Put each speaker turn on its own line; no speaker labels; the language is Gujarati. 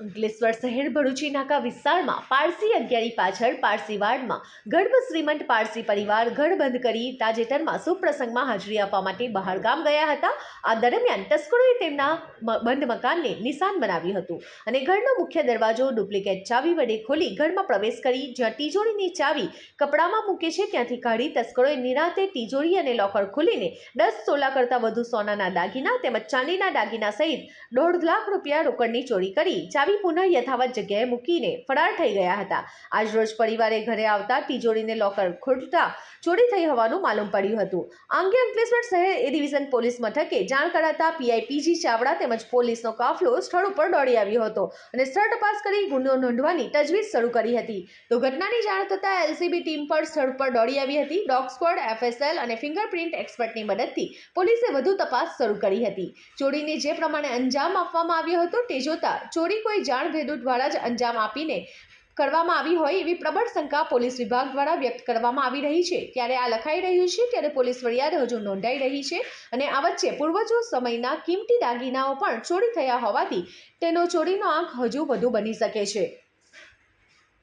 અંકલેશ્વર શહેર ભરૂચી નાકા વિસ્તારમાં પારસી અગિયારી પાછળ પારસી વાડમાં ગર્ભ શ્રીમંત પારસી પરિવાર ઘર બંધ કરી તાજેતરમાં સુપ્રસંગમાં હાજરી આપવા માટે બહાર ગામ ગયા હતા. આ દરમિયાન તસ્કરોએ તેમના બંધ મકાનને નિશાન બનાવ્યું હતું અને ઘરનો મુખ્ય દરવાજો ડુપ્લિકેટ ચાવી વડે ખોલી ઘરમાં પ્રવેશ કરી જ્યાં તિજોરીની ચાવી કપડામાં મૂકે છે ત્યાંથી કાઢી તસ્કરોએ નિરાતે તિજોરી અને લોકર ખોલીને દસ સોલા કરતાં વધુ સોનાના દાગીના તેમજ ચાંદીના દાગીના સહિત દોઢ લાખ રૂપિયા રોકડની ચોરી કરી. ચાવી પુનઃ યથાવત જગ્યાએ મૂકીને ફરાર થઈ ગયા હતા. આજરોજ પરિવારે ઘરે આવતા તિજોરીને લોકર ખોલતા ચોરી થઈ હોવાનું માલુમ પડ્યું હતું. આ અંગે અંકલેશ્વર શહેર એ ડિવિઝન પોલીસ મથકે જાણ કરાતા પીઆઈ ચાવડા તેમજ પોલીસનો કાફલો સ્થળ ઉપર દોડી આવ્યો હતો અને સ્થળ તપાસ કરી ગુનો નોંધવાની તજવીજ શરૂ કરી હતી. તો ઘટનાની જાણ થતાં એલસીબી ટીમ પર સ્થળ પર દોડી આવી હતી. ડોગ સ્ક્વોડ, એફએસએલ અને ફિંગરપ્રિન્ટ એક્સપર્ટની મદદથી પોલીસે વધુ તપાસ શરૂ કરી હતી. ચોરીને જે પ્રમાણે અંજામ આપવામાં આવ્યો હતો તે જોતા ચોરી કોઈ જાણભેદુ દ્વારા જ અંજામ આપીને કરવામાં આવી હોય એવી પ્રબળ શંકા પોલીસ વિભાગ દ્વારા વ્યક્ત કરવામાં આવી રહી છે. ત્યારે આ લખાઈ રહ્યું છે ત્યારે પોલીસ ફરિયાદ હજુ નોંધાઈ રહી છે અને આ વચ્ચે પૂર્વજો સમયના કિંમતી દાગીનાઓ પણ ચોરી થયા હોવાથી તેનો ચોરીનો આંક હજુ વધુ બની શકે છે.